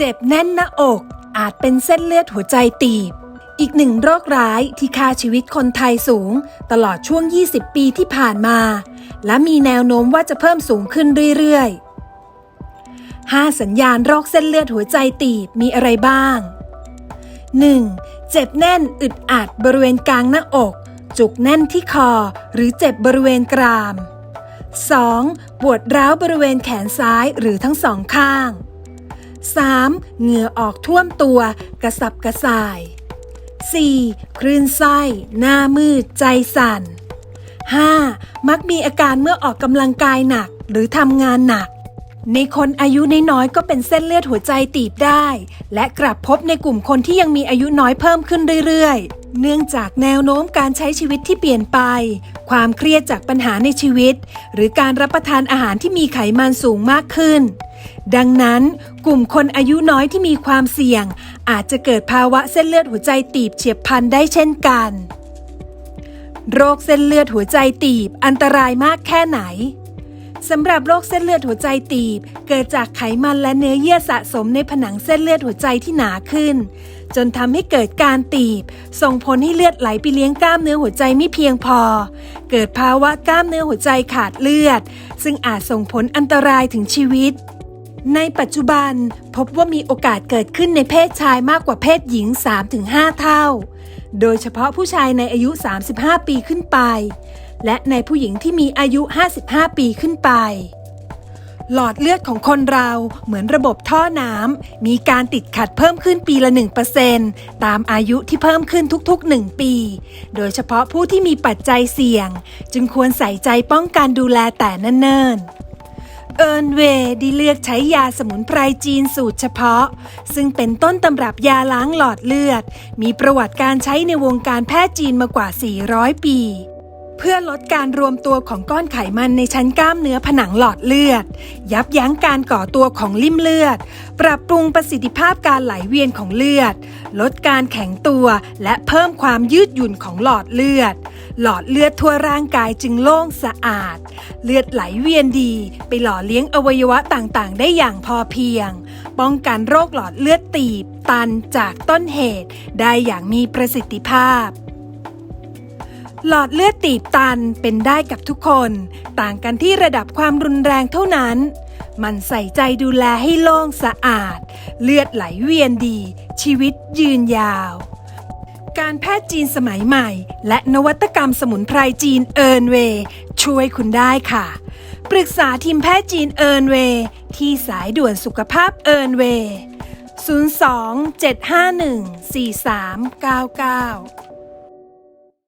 เจ็บแน่นหน้าอก อาจเป็นเส้นเลือดหัวใจตีบ อีกหนึ่งโรคร้ายที่ฆ่าชีวิตคนไทยสูง ตลอดช่วง 20 ปีที่ผ่านมา และมีแนวโน้มว่าจะเพิ่มสูงขึ้นเรื่อยๆ 5 สัญญาณโรคเส้นเลือดหัวใจตีบมีอะไรบ้าง 1. เจ็บแน่นอึดอัดบริเวณกลางหน้าอก จุกแน่นที่คอ หรือเจ็บบริเวณกราม 2. ปวดร้าวบริเวณแขนซ้ายหรือทั้งสองข้าง 3. เหงื่อออกท่วมตัว กระสับกระส่าย 4. คลื่นไส้ หน้ามืด ใจสั่น 5. มักมีอาการเมื่อออกกำลังกายหนักหรือทำงานหนัก ในคนอายุน้อยๆก็เป็นเส้นเลือดหัวใจตีบได้ และกลับพบในกลุ่มคนที่ยังมีอายุน้อยเพิ่มขึ้นเรื่อยๆ เนื่องจากแนวโน้มการใช้ชีวิตที่เปลี่ยนไป ความเครียดจากปัญหาในชีวิต หรือการรับประทานอาหารที่มีไขมันสูงมากขึ้น ดังนั้น กลุ่มคนอายุน้อยที่มีความเสี่ยง อาจจะเกิดภาวะเส้นเลือดหัวใจตีบเฉียบพลันได้เช่นกัน โรคเส้นเลือดหัวใจตีบอันตรายมากแค่ไหน สำหรับโรคเส้นเลือดหัวใจตีบ เกิดจากไขมันและเนื้อเยื่อสะสมในผนังเส้นเลือดหัวใจที่หนาขึ้น จนทำให้เกิดการตีบ ส่งผลให้เลือดไหลไปเลี้ยงกล้ามเนื้อหัวใจไม่เพียงพอ เกิดภาวะกล้ามเนื้อหัวใจขาดเลือด ซึ่งอาจส่งผลอันตรายถึงชีวิต ในปัจจุบันพบว่ามีโอกาสเกิดขึ้นในเพศชายมากกว่าเพศหญิง 3-5 เท่า โดยเฉพาะผู้ชายในอายุ 35 ปีขึ้นไป และในผู้หญิงที่มีอายุ 55 ปีขึ้นไป หลอดเลือดของคนเราเหมือนระบบท่อน้ำมีการติดขัดเพิ่มขึ้นปีละ 1%ตามอายุที่เพิ่มขึ้นทุกๆ 1 ปี โดยเฉพาะผู้ที่มีปัจจัยเสี่ยง จึงควรใส่ใจป้องกันดูแลแต่เนิ่นๆเอิร์นเวย์ได้เลือกใช้ยาสมุนไพรจีนสูตรเฉพาะ ซึ่งเป็นต้นตำรับยาล้างหลอดเลือด มีประวัติการใช้ในวงการแพทย์จีนมากว่า 400 ปี เพื่อลดการรวมตัวของก้อนไขมันในชั้นกล้ามเนื้อผนังหลอดเลือด ยับยั้งการก่อตัวของลิ่มเลือด ปรับปรุงประสิทธิภาพการไหลเวียนของเลือด ลดการแข็งตัวและเพิ่มความยืดหยุ่นของหลอดเลือด หลอดเลือดทั่วร่างกายจึงโล่งสะอาด เลือดไหลเวียนดี ไปหล่อเลี้ยงอวัยวะต่างๆ ได้อย่างพอเพียง ป้องกันโรคหลอดเลือดตีบ ตันจากต้นเหตุ ได้อย่างมีประสิทธิภาพ หลอดเลือดตีบตันเป็นได้กับทุกคน ต่างกันที่ระดับความรุนแรงเท่านั้น มันใส่ใจดูแลให้โล่งสะอาด เลือดไหลเวียนดี ชีวิตยืนยาว การแพทย์จีนสมัยใหม่ และนวัตกรรมสมุนไพรจีนเอิร์นเวย์ช่วยคุณได้ค่ะ ปรึกษาทีมแพทย์จีนเอิร์นเวย์ที่สายด่วนสุขภาพเอิร์นเวย์02 751 4399